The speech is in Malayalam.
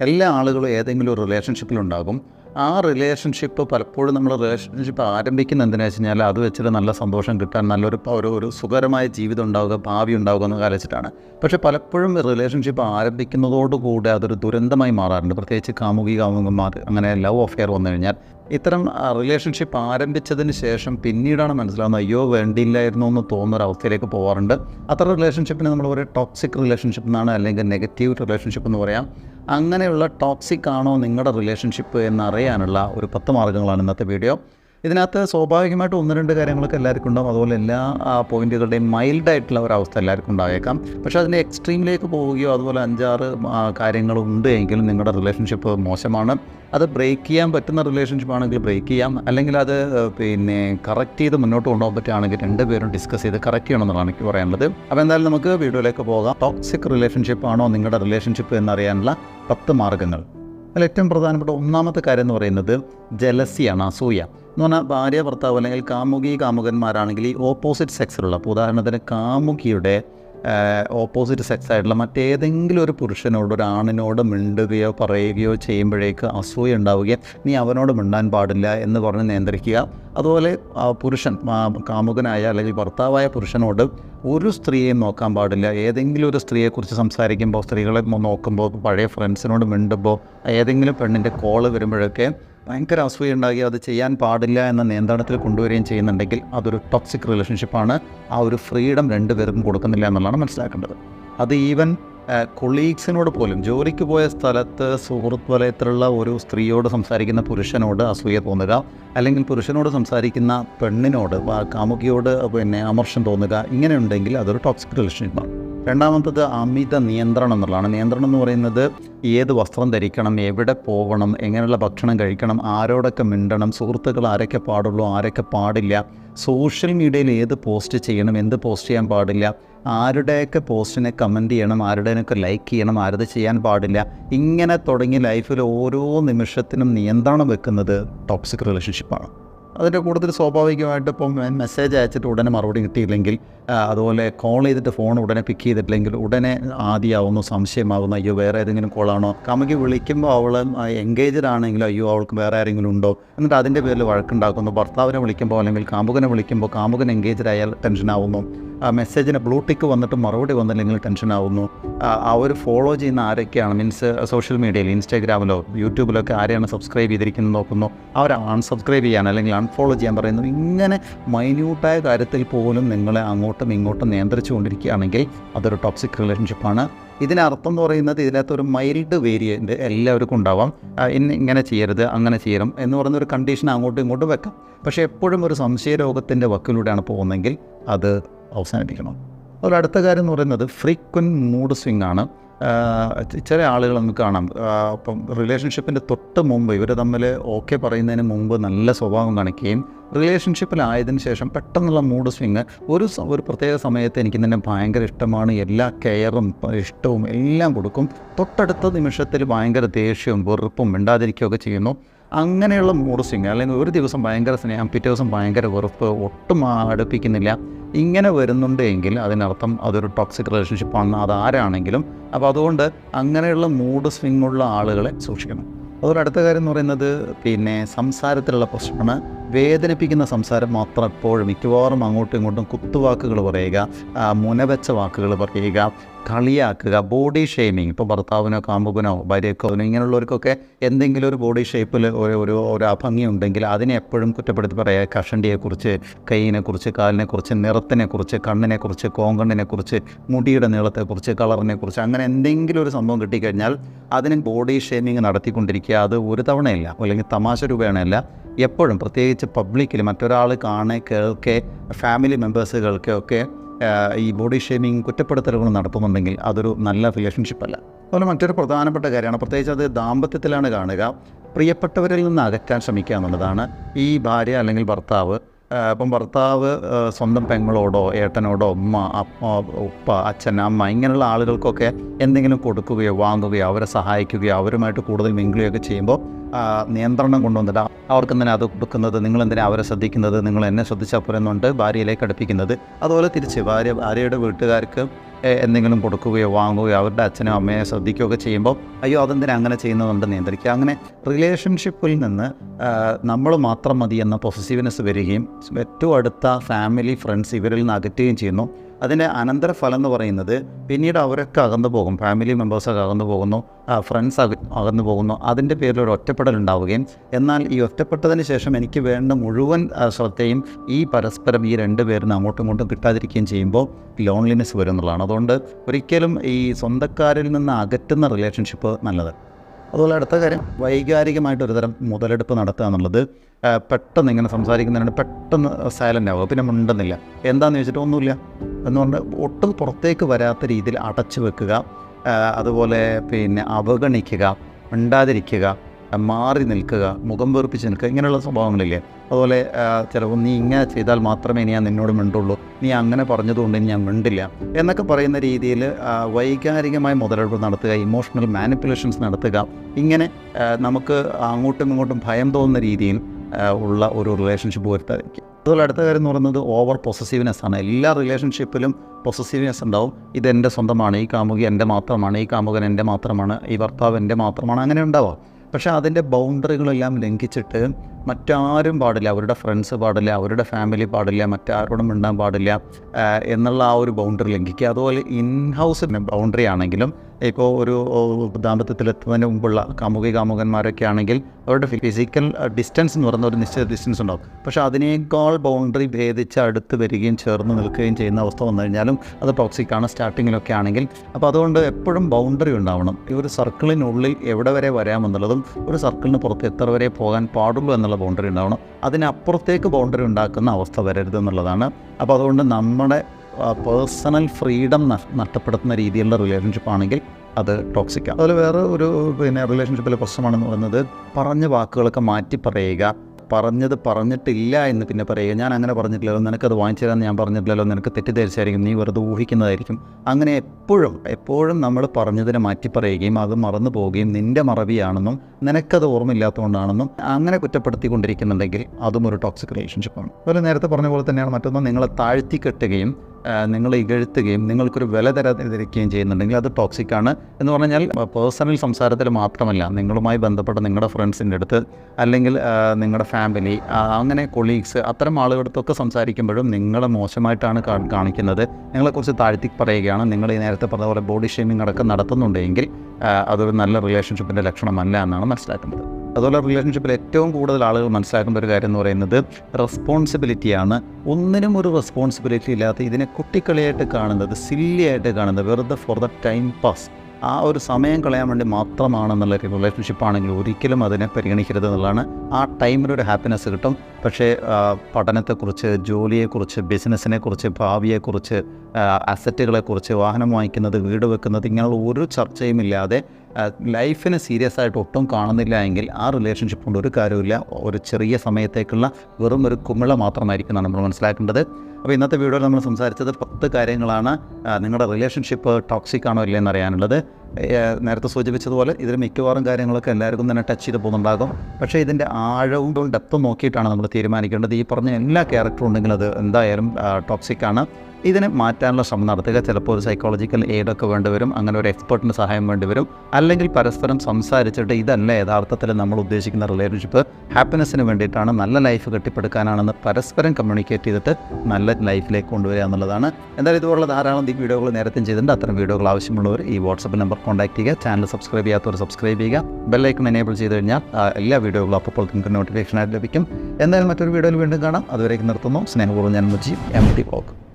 എല്ലാ ആളുകളും ഏതെങ്കിലും ഒരു റിലേഷൻഷിപ്പിലുണ്ടാകും ആ റിലേഷൻഷിപ്പ് പലപ്പോഴും നമ്മൾ റിലേഷൻഷിപ്പ് ആരംഭിക്കുന്ന എന്തിനാ വെച്ച് കഴിഞ്ഞാൽ അത് വെച്ചിട്ട് നല്ല സന്തോഷം കിട്ടാൻ നല്ലൊരു ഒരു ഒരു സുഖകരമായ ജീവിതം ഉണ്ടാവുക ഭാവി ഉണ്ടാവുക എന്ന് കാലിച്ചിട്ടാണ് പക്ഷേ പലപ്പോഴും റിലേഷൻഷിപ്പ് ആരംഭിക്കുന്നതോടുകൂടി അതൊരു ദുരന്തമായി മാറാറുണ്ട്. പ്രത്യേകിച്ച് കാമുകി കാമുകന്മാർ അങ്ങനെ ലവ് അഫെയർ വന്നു കഴിഞ്ഞാൽ. ഇത്തരം റിലേഷൻഷിപ്പ് ആരംഭിച്ചതിന് ശേഷം പിന്നീടാണ് മനസ്സിലാവുന്നത് അയ്യോ വേണ്ടിയില്ലായിരുന്നു എന്ന് തോന്നുന്ന അവസ്ഥയിലേക്ക് പോകാറുണ്ട് അത്ര റിലേഷൻഷിപ്പിനെ നമ്മൾ ഒരു ടോക്സിക് റിലേഷൻഷിപ്പ് എന്നാണ് അല്ലെങ്കിൽ നെഗറ്റീവ് റിലേഷൻഷിപ്പ് എന്ന് പറയാം. അങ്ങനെയുള്ള ടോക്സിക് ആണോ നിങ്ങളുടെ റിലേഷൻഷിപ്പ് എന്നറിയാനുള്ള ഒരു പത്ത് മാർഗങ്ങളാണ് ഇന്നത്തെ വീഡിയോ ഇതിനകത്ത് സ്വാഭാവികമായിട്ട് ഒന്ന് രണ്ട് കാര്യങ്ങളൊക്കെ എല്ലാവർക്കും ഉണ്ടാകും അതുപോലെ എല്ലാ പോയിന്റുകളുടെയും മൈൽഡായിട്ടുള്ള ഒരവസ്ഥ എല്ലാവർക്കും ഉണ്ടായേക്കാം. പക്ഷേ അതിന്റെ എക്സ്ട്രീമിലേക്ക് പോവുകയോ അതുപോലെ അഞ്ചാറ് കാര്യങ്ങളുണ്ട് എങ്കിലും നിങ്ങളുടെ റിലേഷൻഷിപ്പ് മോശമാണ്. അത് ബ്രേക്ക് ചെയ്യാൻ പറ്റുന്ന റിലേഷൻഷിപ്പ് ആണെങ്കിൽ ബ്രേക്ക് ചെയ്യാം. അല്ലെങ്കിൽ അത് പിന്നെ കറക്റ്റ് ചെയ്ത് മുന്നോട്ട് കൊണ്ടുപോകാൻ പറ്റുകയാണെങ്കിൽ രണ്ടുപേരും ഡിസ്കസ് ചെയ്ത് കറക്റ്റ് ചെയ്യണമെന്നാണ് എനിക്ക് പറയാനുള്ളത്. അപ്പോൾ എന്തായാലും നമുക്ക് വീഡിയോയിലേക്ക് പോകാം. ടോക്സിക് റിലേഷൻഷിപ്പ് ആണോ നിങ്ങളുടെ റിലേഷൻഷിപ്പ് എന്നറിയാനുള്ള പത്ത് മാർഗങ്ങൾ അതിൽ ഏറ്റവും പ്രധാനപ്പെട്ട ഒന്നാമത്തെ കാര്യം എന്ന് പറയുന്നത് ജലസിയാണ് അസൂയ. എന്ന് പറഞ്ഞാൽ ഭാര്യ ഭർത്താവ് അല്ലെങ്കിൽ കാമുകി കാമുകന്മാരാണെങ്കിൽ ഈ ഓപ്പോസിറ്റ് സെക്സിലുള്ള അപ്പോൾ ഉദാഹരണത്തിന് കാമുകിയുടെ ഓപ്പോസിറ്റ് സെക്സ് ആയിട്ടുള്ള മറ്റേതെങ്കിലും ഒരു പുരുഷനോട് ഒരു ആണിനോട് മിണ്ടുകയോ പറയുകയോ ചെയ്യുമ്പോഴേക്ക് അസൂയ ഉണ്ടാവുകയും നീ അവനോട് മിണ്ടാൻ പാടില്ല എന്ന് പറഞ്ഞ് നിയന്ത്രിക്കുക. അതുപോലെ പുരുഷൻ കാമുകനായ അല്ലെങ്കിൽ ഭർത്താവായ പുരുഷനോട് ഒരു സ്ത്രീയെയും നോക്കാൻ പാടില്ല. ഏതെങ്കിലും ഒരു സ്ത്രീയെക്കുറിച്ച് സംസാരിക്കുമ്പോൾ സ്ത്രീകളെ നോക്കുമ്പോൾ പഴയ ഫ്രണ്ട്സിനോട് മിണ്ടുമ്പോൾ ഏതെങ്കിലും പെണ്ണിന്റെ കോൾ വരുമ്പോഴൊക്കെ ഭയങ്കര അസൂയ ഉണ്ടാകുകയും അത് ചെയ്യാൻ പാടില്ല എന്ന നിയന്ത്രണത്തിൽ കൊണ്ടുവരികയും ചെയ്യുന്നുണ്ടെങ്കിൽ അതൊരു ടോക്സിക് റിലേഷൻഷിപ്പാണ് ആ ഒരു ഫ്രീഡം രണ്ടുപേർക്കും കൊടുക്കുന്നില്ല എന്നുള്ളതാണ് മനസ്സിലാക്കേണ്ടത്. അത് ഈവൻ കൊളീഗ്സിനോട് പോലും ജോലിക്ക് പോയ സ്ഥലത്ത് സുഹൃത്ത് വലയത്തിലുള്ള ഒരു സ്ത്രീയോട് സംസാരിക്കുന്ന പുരുഷനോട് അസൂയ തോന്നുക അല്ലെങ്കിൽ പുരുഷനോട് സംസാരിക്കുന്ന പെണ്ണിനോട് കാമുകിയോട് പിന്നെ അമർഷം തോന്നുക ഇങ്ങനെയുണ്ടെങ്കിൽ അതൊരു ടോക്സിക് റിലേഷൻഷിപ്പാണ് രണ്ടാമത്തത് അമിത നിയന്ത്രണം എന്നുള്ളതാണ്. നിയന്ത്രണം എന്ന് പറയുന്നത് ഏത് വസ്ത്രം ധരിക്കണം എവിടെ പോകണം എങ്ങനെയുള്ള ഭക്ഷണം കഴിക്കണം ആരോടൊക്കെ മിണ്ടണം സുഹൃത്തുക്കൾ ആരൊക്കെ പാടുള്ളൂ ആരൊക്കെ പാടില്ല സോഷ്യൽ മീഡിയയിൽ ഏത് പോസ്റ്റ് ചെയ്യണം എന്ത് പോസ്റ്റ് ചെയ്യാൻ പാടില്ല ആരുടെയൊക്കെ പോസ്റ്റിനെ കമന്റ് ചെയ്യണം ആരുടെയൊക്കെ ലൈക്ക് ചെയ്യണം ആരത് ചെയ്യാൻ പാടില്ല ഇങ്ങനെ തുടങ്ങി ലൈഫിൽ ഓരോ നിമിഷത്തിനും നിയന്ത്രണം വെക്കുന്നത് ടോക്സിക് റിലേഷൻഷിപ്പാണ്. അതിന്റെ കൂടുതൽ സ്വാഭാവികമായിട്ട് ഇപ്പം മെസ്സേജ് അയച്ചിട്ട് ഉടനെ മറുപടി കിട്ടിയില്ലെങ്കിൽ അതുപോലെ കോൾ ചെയ്തിട്ട് ഫോൺ ഉടനെ പിക്ക് ചെയ്തിട്ടില്ലെങ്കിൽ ഉടനെ ആദ്യമാവുന്നു സംശയമാകുന്നു അയ്യോ വേറെ ഏതെങ്കിലും കോളാണോ കമ്മിക്ക് വിളിക്കുമ്പോൾ അവൾ എൻഗേജഡ് ആണെങ്കിലും അയ്യോ അവൾക്ക് വേറെ ആരെങ്കിലും ഉണ്ടോ? എന്നിട്ട് അതിന്റെ പേരിൽ വഴക്കുണ്ടാക്കുന്നു. ഭർത്താവിനെ വിളിക്കുമ്പോൾ അല്ലെങ്കിൽ കാമുകനെ വിളിക്കുമ്പോൾ കാമുകൻ എൻഗേജഡ് ആയാൽ ടെൻഷനാവുന്നു മെസ്സേജിന് ബ്ലൂ ടിക്ക് വന്നിട്ട് മറുപടി വന്നില്ലെങ്കിൽ ടെൻഷനാവുന്നു ആ, ഒരു ഫോളോ ചെയ്യുന്ന ആരൊക്കെയാണ്? മീൻസ് സോഷ്യൽ മീഡിയയിൽ ഇൻസ്റ്റാഗ്രാമിലോ യൂട്യൂബിലൊക്കെ ആരെയാണ് സബ്സ്ക്രൈബ് ചെയ്തിരിക്കുന്നത് നോക്കുന്നു? അവർ അൺസബ്സ്ക്രൈബ് ചെയ്യാൻ അല്ലെങ്കിൽ അൺഫോളോ ചെയ്യാൻ പറയുന്നു. ഇങ്ങനെ മൈന്യൂട്ടായ കാര്യത്തിൽ പോലും നിങ്ങളെ അങ്ങോട്ടും ഇങ്ങോട്ടും നിയന്ത്രിച്ചുകൊണ്ടിരിക്കുകയാണെങ്കിൽ അതൊരു ടോക്സിക് റിലേഷൻഷിപ്പാണ് ഇതിനർത്ഥം എന്ന് പറയുന്നത് ഇതിനകത്ത് ഒരു മൈൽഡ് വേരിയന്റ് എല്ലാവർക്കും ഉണ്ടാവാം. ഇന്ന് ഇങ്ങനെ ചെയ്യരുത് അങ്ങനെ ചെയ്യണം എന്ന് പറയുന്ന ഒരു കണ്ടീഷൻ അങ്ങോട്ടും ഇങ്ങോട്ടും വെക്കാം. പക്ഷേ എപ്പോഴും ഒരു സംശയ രോഗത്തിന്റെ വക്കിലൂടെയാണ് പോകുന്നതെങ്കിൽ അത് അവസാനിപ്പിക്കണം. അതുപോലെ അടുത്ത കാര്യം എന്ന് പറയുന്നത് ഫ്രീക്വന്റ് മൂഡ് സ്വിങ് ആണ്. ചില ആളുകൾ നമുക്ക് കാണാം. ഇപ്പം റിലേഷൻഷിപ്പിന്റെ തൊട്ട് മുമ്പ് ഇവർ തമ്മിൽ ഓക്കെ പറയുന്നതിന് മുമ്പ് നല്ല സ്വഭാവം കാണിക്കുകയും റിലേഷൻഷിപ്പിലായതിനു ശേഷം പെട്ടെന്നുള്ള മൂഡ് സ്വിങ് ഒരു ഒരു പ്രത്യേക സമയത്ത് എനിക്ക് തന്നെ ഭയങ്കര ഇഷ്ടമാണ്. എല്ലാ കെയറും ഇഷ്ടവും എല്ലാം കൊടുക്കും. തൊട്ടടുത്ത നിമിഷത്തിൽ ഭയങ്കര ദേഷ്യവും വെറുപ്പും മിണ്ടാതിരിക്കുകയൊക്കെ ചെയ്യുന്നു. അങ്ങനെയുള്ള മൂഡ് സ്വിങ് അല്ലെങ്കിൽ ഒരു ദിവസം ഭയങ്കര സ്നേഹം പിറ്റേ ദിവസം ഭയങ്കര വെറുപ്പ് ഒട്ടും അടുപ്പിക്കുന്നില്ല. ഇങ്ങനെ വരുന്നുണ്ട് എങ്കിൽ അതിനർത്ഥം അതൊരു ടോക്സിക് റിലേഷൻഷിപ്പ് റിലേഷൻഷിപ്പാണെന്ന് അതാരാണെങ്കിലും അപ്പോൾ അതുകൊണ്ട് അങ്ങനെയുള്ള മൂഡ് സ്വിങ്ങുള്ള ആളുകളെ സൂക്ഷിക്കണം. അതുപോലെ അടുത്ത കാര്യം എന്ന് പറയുന്നത് പിന്നെ സംസാരത്തിലുള്ള പ്രശ്നമാണ്. വേദനിപ്പിക്കുന്ന സംസാരം മാത്രം എപ്പോഴും മിക്കവാറും അങ്ങോട്ടും ഇങ്ങോട്ടും കുത്തുവാക്കുകൾ പറയുക മുനവെച്ച വാക്കുകൾ പറയുക കളിയാക്കുക ബോഡി ഷെയ്മിങ് ഇപ്പോൾ ഭർത്താവിനോ കാമുകനോ ഭാര്യക്കോ ഇങ്ങനെയുള്ളവർക്കൊക്കെ എന്തെങ്കിലും ഒരു ബോഡി ഷേപ്പിൽ ഒരു ഒരു ഒരു അഭംഗി ഉണ്ടെങ്കിൽ അതിനെ എപ്പോഴും കുറ്റപ്പെടുത്തി പറയുക. കഷണ്ടിയെക്കുറിച്ച് കൈയിനെക്കുറിച്ച് കാലിനെക്കുറിച്ച് നിറത്തിനെക്കുറിച്ച് കണ്ണിനെക്കുറിച്ച് കോങ്കണ്ണിനെക്കുറിച്ച് മുടിയുടെ നീളത്തെക്കുറിച്ച് കളറിനെക്കുറിച്ച് അങ്ങനെ എന്തെങ്കിലും ഒരു സംഭവം കിട്ടിക്കഴിഞ്ഞാൽ അതിന് ബോഡി ഷേമിങ് നടത്തിക്കൊണ്ടിരിക്കുക. അത് ഒരു തവണയല്ല അല്ലെങ്കിൽ തമാശ രൂപേണയല്ല. എപ്പോഴും പ്രത്യേകിച്ച് പബ്ലിക്കിൽ മറ്റൊരാൾ കാണേ കേൾക്കെ ഫാമിലി മെമ്പേഴ്സുകൾക്കൊക്കെ ഒക്കെ ഈ ബോഡി ഷേമിങ് കുറ്റപ്പെടുത്തലുകൾ നടത്തുന്നുണ്ടെങ്കിൽ അതൊരു നല്ല റിലേഷൻഷിപ്പ് അല്ല. അതുപോലെ മറ്റൊരു പ്രധാനപ്പെട്ട കാര്യമാണ് പ്രത്യേകിച്ച് അത് ദാമ്പത്യത്തിലാണ് കാണുക. പ്രിയപ്പെട്ടവരിൽ നിന്ന് അകറ്റാൻ ശ്രമിക്കുക എന്നുള്ളതാണ്. ഈ ഭാര്യ അല്ലെങ്കിൽ ഭർത്താവ് ഇപ്പം ഭർത്താവ് സ്വന്തം പെങ്ങളോടോ ഏട്ടനോടോ ഉമ്മ ഉപ്പ അച്ഛൻ അമ്മ ഇങ്ങനെയുള്ള ആളുകൾക്കൊക്കെ എന്തെങ്കിലും കൊടുക്കുകയോ വാങ്ങുകയോ അവരെ സഹായിക്കുകയോ അവരുമായിട്ട് കൂടുതൽ മിങ്കിളുകയൊക്കെ ചെയ്യുമ്പോൾ നിയന്ത്രണം കൊണ്ടുവന്നിട്ട് അവർക്ക് എന്തിനാ അത് കൊടുക്കുന്നത്? നിങ്ങൾ എന്തിനാ അവരെ ശ്രദ്ധിക്കുന്നത്? നിങ്ങൾ എന്നെ ശ്രദ്ധിച്ചാൽ പോരെന്നുണ്ട് ഭാര്യയിലേക്ക് അടുപ്പിക്കുന്നത് അതുപോലെ തിരിച്ച് ഭാര്യ ഭാര്യയുടെ വീട്ടുകാർക്ക് എന്തെങ്കിലും കൊടുക്കുകയോ വാങ്ങുകയോ അവരുടെ അച്ഛനോ അമ്മയോ ശ്രദ്ധിക്കുകയൊക്കെ ചെയ്യുമ്പോൾ അയ്യോ അതെന്തിനാ അങ്ങനെ ചെയ്യുന്നതുകൊണ്ട് നിയന്ത്രിക്കുക. അങ്ങനെ റിലേഷൻഷിപ്പിൽ നിന്ന് നമ്മൾ മാത്രം മതി എന്ന പൊസസീവ്നെസ് വരികയും ഏറ്റവും അടുത്ത ഫാമിലി ഫ്രണ്ട്സ് ഇവരിൽ നിന്ന് അകറ്റുകയും ചെയ്യുന്നു. അതിന്റെ അനന്തരഫലം എന്ന് പറയുന്നത് പിന്നീട് അവരൊക്കെ അകന്നു പോകും. ഫാമിലി മെമ്പേഴ്സൊക്കെ അകന്നു പോകുന്നു. ഫ്രണ്ട്സ് അക അകന്നു പോകുന്നു. അതിന്റെ പേരിൽ ഒരു ഒറ്റപ്പെടൽ ഉണ്ടാവുകയും എന്നാൽ ഈ ഒറ്റപ്പെട്ടതിന് ശേഷം എനിക്ക് വേണ്ട മുഴുവൻ ശ്രദ്ധയും ഈ പരസ്പരം ഈ രണ്ട് പേരിന് അങ്ങോട്ടും ഇങ്ങോട്ടും കിട്ടാതിരിക്കുകയും ചെയ്യുമ്പോൾ ലോൺലിനെസ് വരും എന്നുള്ളതാണ്. അതുകൊണ്ട് ഒരിക്കലും ഈ സ്വന്തക്കാരിൽ നിന്ന് അകറ്റുന്ന റിലേഷൻഷിപ്പ് നല്ലത് അതുപോലെ അടുത്ത കാര്യം വൈകാരികമായിട്ട് ഒരുതരം മുതലെടുപ്പ് നടത്തുക എന്നുള്ളത് പെട്ടെന്ന് ഇങ്ങനെ സംസാരിക്കുന്നതിനാണ് പെട്ടെന്ന് സൈലന്റ് ആവുക. പിന്നെ മുണ്ടെന്നില്ല. എന്താണെന്ന് ചോദിച്ചിട്ട് ഒന്നുമില്ല. എന്ന് പറഞ്ഞാൽ ഒട്ടും പുറത്തേക്ക് വരാത്ത രീതിയിൽ അടച്ചു വെക്കുക അതുപോലെ പിന്നെ അവഗണിക്കുക മിണ്ടാതിരിക്കുക മാറി നിൽക്കുക മുഖം വീർപ്പിച്ച് നിൽക്കുക ഇങ്ങനെയുള്ള സ്വഭാവങ്ങളില്ലേ? അതുപോലെ ചിലപ്പോൾ നീ ഇങ്ങനെ ചെയ്താൽ മാത്രമേ ഞാൻ നിന്നോട് മിണ്ടുള്ളൂ. നീ അങ്ങനെ പറഞ്ഞതുകൊണ്ട് ഇനി ഞാൻ മിണ്ടില്ല. എന്നൊക്കെ പറയുന്ന രീതിയിൽ വൈകാരികമായി മുതലെടുപ്പ് നടത്തുക ഇമോഷണൽ മാനിപ്പുലേഷൻസ് നടത്തുക ഇങ്ങനെ നമുക്ക് അങ്ങോട്ടും ഇങ്ങോട്ടും ഭയം തോന്നുന്ന രീതിയിൽ ഉള്ള ഒരു റിലേഷൻഷിപ്പ് വരുത്താതിരിക്കും അതുപോലെ അടുത്ത കാര്യം എന്ന് പറയുന്നത് ഓവർ പൊസസീവ്നെസ് ആണ്. എല്ലാ റിലേഷൻഷിപ്പിലും പൊസസീവ്നെസ് ഉണ്ടാവും. ഇത് എന്റെ സ്വന്തമാണ് ഈ കാമുകി എന്റെ മാത്രമാണ് ഈ കാമുകൻ എന്റെ മാത്രമാണ് ഈ ഭർത്താവ് എന്റെ മാത്രമാണ് അങ്ങനെ ഉണ്ടാവാം. പക്ഷേ അതിന്റെ ബൗണ്ടറികളെല്ലാം ലംഘിച്ചിട്ട് മറ്റാരും പാടില്ല അവരുടെ ഫ്രണ്ട്സ് പാടില്ല അവരുടെ ഫാമിലി പാടില്ല മറ്റാരോടും മിണ്ടാൻ പാടില്ല എന്നുള്ള ആ ഒരു ബൗണ്ടറി ലംഘിക്കുക. അതുപോലെ ഇൻ ഹൗസ് ബൗണ്ടറി ആണെങ്കിലും ഇപ്പോൾ ഒരു ദാമ്പത്യത്തിലെത്തുന്നതിന് മുമ്പുള്ള കാമുകി കാമുകന്മാരൊക്കെ ആണെങ്കിൽ അവരുടെ ഫിസിക്കൽ ഡിസ്റ്റൻസ് എന്ന് പറയുന്ന ഒരു നിശ്ചിത ഡിസ്റ്റൻസ് ഉണ്ടാവും. പക്ഷേ അതിനേക്കാൾ ബൗണ്ടറി ഭേദിച്ച് അടുത്ത് വരികയും ചേർന്ന് നിൽക്കുകയും ചെയ്യുന്ന അവസ്ഥ വന്നു കഴിഞ്ഞാലും അത് ടോക്സിക്കാണ് സ്റ്റാർട്ടിങ്ങിലൊക്കെ ആണെങ്കിൽ. അപ്പോൾ അതുകൊണ്ട് എപ്പോഴും ബൗണ്ടറി ഉണ്ടാവണം. ഈ ഒരു സർക്കിളിനുള്ളിൽ എവിടെ വരെ വരാമെന്നുള്ളതും ഒരു സർക്കിളിന് പുറത്ത് എത്ര വരെ പോകാൻ പാടുള്ളൂ ബൗണ്ടറി ഉണ്ടാവണം. അതിനപ്പുറത്തേക്ക് ബൗണ്ടറി ഉണ്ടാക്കുന്ന അവസ്ഥ വരരുത് എന്നുള്ളതാണ്. അപ്പോൾ അതുകൊണ്ട് നമ്മുടെ പേഴ്സണൽ ഫ്രീഡം നഷ്ടപ്പെടുത്തുന്ന രീതിയിലുള്ള റിലേഷൻഷിപ്പ് ആണെങ്കിൽ അത് ടോക്സിക് അതുപോലെ വേറെ ഒരു പിന്നെ റിലേഷൻഷിപ്പിലെ പ്രശ്നമാണെന്ന് പറയുന്നത് പറഞ്ഞ വാക്കുകളൊക്കെ മാറ്റി പറയുക. പറഞ്ഞത് പറഞ്ഞിട്ടില്ല എന്ന് പിന്നെ പറയുക. ഞാൻ അങ്ങനെ പറഞ്ഞിട്ടില്ലല്ലോ നിനക്കത് വാങ്ങിച്ചു തരാമെന്ന് ഞാൻ പറഞ്ഞിട്ടില്ലല്ലോ നിനക്ക് തെറ്റിദ്ധരിച്ചായിരിക്കും നീ വെറുതെ ഊഹിക്കുന്നതായിരിക്കും. അങ്ങനെ എപ്പോഴും എപ്പോഴും നമ്മൾ പറഞ്ഞതിനെ മാറ്റി പറയുകയും അത് മറന്നു പോവുകയും നിന്റെ മറവിയാണെന്നും നിനക്കത് ഓർമ്മയില്ലാത്തതുകൊണ്ടാണെന്നും അങ്ങനെ കുറ്റപ്പെടുത്തിക്കൊണ്ടിരിക്കുന്നുണ്ടെങ്കിൽ അതും ഒരു ടോക്സിക് റിലേഷൻഷിപ്പാണ് അതുപോലെ നേരത്തെ പറഞ്ഞ പോലെ തന്നെയാണ് മറ്റൊന്ന് നിങ്ങളെ താഴ്ത്തി കെട്ടുകയും നിങ്ങളെ ഇകഴ്ത്തുകയും നിങ്ങൾക്കൊരു വില തരാതിരിക്കുകയും ചെയ്യുന്നുണ്ടെങ്കിൽ അത് ടോക്സിക് ആണ് എന്ന് പറഞ്ഞാൽ പേഴ്സണൽ സംസാരത്തിൽ മാത്രമല്ല നിങ്ങളുമായി ബന്ധപ്പെട്ട നിങ്ങളുടെ ഫ്രണ്ട്സിന്റെ അടുത്ത് അല്ലെങ്കിൽ നിങ്ങളുടെ ഫാമിലി അങ്ങനെ കൊളീഗ്സ് അത്തരം ആളുകളടുത്തൊക്കെ സംസാരിക്കുമ്പോഴും നിങ്ങളെ മോശമായിട്ടാണ് കാണിക്കുന്നത്. നിങ്ങളെക്കുറിച്ച് താഴ്ത്തി പറയുകയാണ്. നിങ്ങൾ ഈ നേരത്തെ പറഞ്ഞ പോലെ ബോഡി ഷേമിംഗ് അടക്കം നടത്തുന്നുണ്ടെങ്കിൽ അതൊരു നല്ല റിലേഷൻഷിപ്പിന്റെ ലക്ഷണമല്ല എന്നാണ് മനസ്സിലാക്കുന്നത്. അതുപോലെ റിലേഷൻഷിപ്പിൽ ഏറ്റവും കൂടുതൽ ആളുകൾ മനസ്സിലാക്കേണ്ട ഒരു കാര്യം എന്ന് പറയുന്നത് റെസ്പോൺസിബിലിറ്റിയാണ് ഒന്നിനും ഒരു റെസ്പോൺസിബിലിറ്റി ഇല്ലാത്ത ഇതിനെ കുട്ടിക്കളിയായിട്ട് കാണുന്നത് സില്ലിയായിട്ട് കാണുന്നത് വെറുതെ ഫോർ ദ ടൈം പാസ് ആ ഒരു സമയം കളയാൻ വേണ്ടി മാത്രമാണെന്നുള്ള റിലേഷൻഷിപ്പ് ആണെങ്കിൽ ഒരിക്കലും അതിനെ പരിഗണിക്കരുത് എന്നുള്ളതാണ്. ആ ടൈമിലൊരു ഹാപ്പിനെസ് കിട്ടും. പക്ഷേ പഠനത്തെക്കുറിച്ച് ജോലിയെക്കുറിച്ച് ബിസിനസ്സിനെക്കുറിച്ച് ഭാവിയെക്കുറിച്ച് അസറ്റുകളെ അസറ്റുകളെക്കുറിച്ച് വാഹനം വാങ്ങിക്കുന്നത് വീട് വെക്കുന്നത് ഇങ്ങനെയുള്ള ഒരു ചർച്ചയും ഇല്ലാതെ ലൈഫിനെ സീരിയസ് ആയിട്ട് ഒട്ടും കാണുന്നില്ല എങ്കിൽ ആ റിലേഷൻഷിപ്പ് കൊണ്ട് ഒരു കാര്യമില്ല ഒരു ചെറിയ സമയത്തേക്കുള്ള വെറും ഒരു കുമിള മാത്രമായിരിക്കും നമ്മൾ മനസ്സിലാക്കേണ്ടത്. അപ്പോൾ ഇന്നത്തെ വീഡിയോയിൽ നമ്മൾ സംസാരിച്ചത് പത്ത് കാര്യങ്ങളാണ് നിങ്ങളുടെ റിലേഷൻഷിപ്പ് ടോക്സിക് ആണോ ഇല്ലയെന്ന് അറിയാനുള്ളത്. നേരത്തെ സൂചിപ്പിച്ചതുപോലെ ഇതിൽ മിക്കവാറും കാര്യങ്ങളൊക്കെ എല്ലാവർക്കും തന്നെ ടച്ച് ചെയ്ത് പോകുന്നുണ്ടാകും. പക്ഷേ ഇതിന്റെ ആഴവും ഡെപ്തും നോക്കിയിട്ടാണ് നമ്മൾ തീരുമാനിക്കേണ്ടത്. ഈ പറഞ്ഞ എല്ലാ ക്യാരക്ടറും ഉണ്ടെങ്കിൽ അത് എന്തായാലും ടോക്സിക് ആണ്. ഇതിനെ മാറ്റാനുള്ള ശ്രമം നടത്തുക. ചിലപ്പോൾ ഒരു സൈക്കോളജിക്കൽ എയ്ഡൊക്കെ വേണ്ടിവരും അങ്ങനെ ഒരു എക്സ്പേർട്ടിന്റെ സഹായം വേണ്ടിവരും അല്ലെങ്കിൽ പരസ്പരം സംസാരിച്ചിട്ട് ഇതല്ല യഥാർത്ഥത്തിൽ നമ്മൾ ഉദ്ദേശിക്കുന്ന റിലേഷൻഷിപ്പ് ഹാപ്പിനെസ്സിന് വേണ്ടിയിട്ടാണ് നല്ല ലൈഫ് കെട്ടിപ്പടുക്കാനാണെന്ന് പരസ്പരം കമ്മ്യൂണിക്കേറ്റ് ചെയ്തിട്ട് നല്ല ലൈഫിലേക്ക് കൊണ്ടുവരിക എന്നുള്ളതാണ്. എന്തായാലും ഇതുപോലുള്ള ധാരാളം ഈ വീഡിയോകൾ നേരത്തെ ചെയ്തിട്ടുണ്ട്. അത്തരം വീഡിയോകൾ ആവശ്യമുള്ളവർ ഈ വാട്സപ്പ് നമ്പർ കോൺടാക്ട് ചെയ്യുക. ചാനൽ സബ്സ്ക്രൈബ് ചെയ്യാത്തവർ സബ്സ്ക്രൈബ് ചെയ്യുക. ബെല്ലൈക്കൺ എനേബിൾ ചെയ്ത് കഴിഞ്ഞാൽ എല്ലാ വീഡിയോകളും അപ്പോൾ നിങ്ങൾക്ക് നോട്ടിഫിക്കേഷനായിട്ട് ലഭിക്കും. എന്തായാലും മറ്റൊരു വീഡിയോയിൽ വീണ്ടും കാണാം. അതുവരേക്ക് നിർത്തുന്നു. സ്നേഹപൂർവം ഞാൻ മുജി എം ടി ബ്ലോഗ്